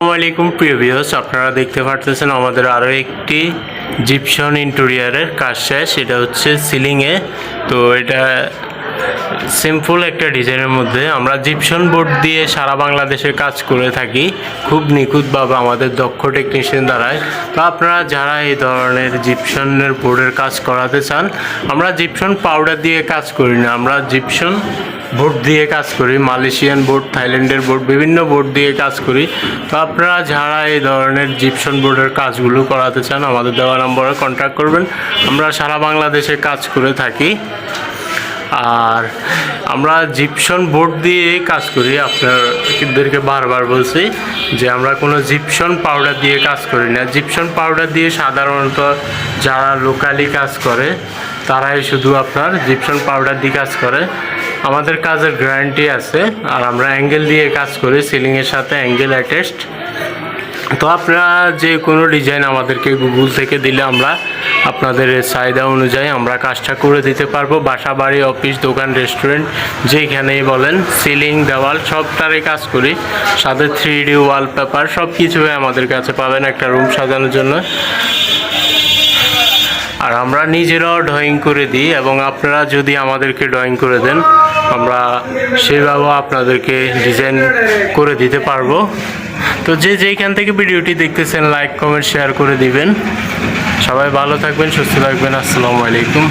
আসসালামু প্রিয় প্রিভিয়াস আপনারা দেখতে পারতেছেন আমাদের আরও একটি জিপসন ইন্টেরিয়ারের কাজ শেষ। এটা হচ্ছে সিলিংয়ে তো এটা সিম্পল একটা ডিজাইনের মধ্যে আমরা জিপশন বোর্ড দিয়ে সারা বাংলাদেশে কাজ করে থাকি। খুব নিখুঁতভাবে আমাদের দক্ষ টেকনিশিয়ান দ্বারাই। তো আপনারা যারা এই ধরনের জিপশনের বোর্ডের কাজ করাতে চান, আমরা জিপশন পাউডার দিয়ে কাজ করি না। আমরা জিপশন বোর্ড দিয়ে কাজ করি। মালয়েশিয়ান বোর্ড থাইল্যান্ডের বোর্ড বিভিন্ন বোর্ড দিয়ে কাজ করি। তো আপনারা যারা এই ধরনের জিপশন বোর্ডের কাজগুলো করাতে চান, আমাদের দেওয়া নম্বরে কন্ট্যাক্ট করবেন। আমরা সারা বাংলাদেশে কাজ করে থাকি। আর আমরা জিপশন বোর্ড দিয়ে কাজ করি। আপনাদেরকে বারবার বলছি যে আমরা কোনো জিপশন পাউডার দিয়ে কাজ করি না। জিপশন পাউডার দিয়ে সাধারণত যারা লোকালি কাজ করে, তারাই শুধু আপনার জিপশন পাউডার দিয়ে কাজ করে। আমাদের কাজের গ্যারান্টি আছে। আর আমরা অ্যাঙ্গেল দিয়ে কাজ করি সিলিংয়ের সাথে অ্যাঙ্গেল অ্যাটেস্ট তো আপনারা যে কোনো ডিজাইন আমাদেরকে গুগল থেকে দিলে আমরা আপনাদের চাহিদা অনুযায়ী আমরা কাজটা করে দিতে পারব। বাসা বাড়ি অফিস দোকান রেস্টুরেন্ট যেখানেই বলেন সিলিং দেওয়াল, সবটারই কাজ করি। সাথে থ্রি ডি ওয়ালপেপার সব কিছুই আমাদের কাছে পাবেন একটা রুম সাজানোর জন্য। আর আমরা নিজেরাও ড্রয়িং করে দিই এবং আপনারা যদি আমাদেরকে ড্রয়িং করে দেন, আমরা সেভাবেও আপনাদেরকে ডিজাইন করে দিতে পারব। তো যে যেইখান থেকে ভিডিওটি দেখতেছেন লাইক কমেন্ট শেয়ার করে দিবেন। সবাই ভালো থাকবেন, সুস্থ থাকবেন, আসসালামু আলাইকুম।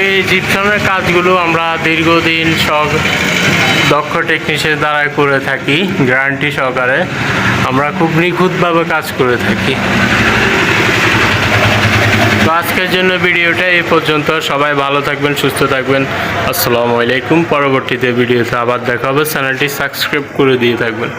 এই জিপসনের কাজগুলো আমরা দীর্ঘদিন সব দক্ষ টেকনিশিয়ান দ্বারা করে থাকি গ্যারান্টি সহকারে। আমরা খুব নিখুঁতভাবে কাজ করে থাকি। তো আজকের জন্য ভিডিওটা এই পর্যন্ত। সবাই ভালো থাকবেন, সুস্থ থাকবেন। আসসালামু আলাইকুম। পরবর্তীতে ভিডিওতে আবার দেখা হবে। চ্যানেলটি সাবস্ক্রাইব করে দিয়ে থাকবেন।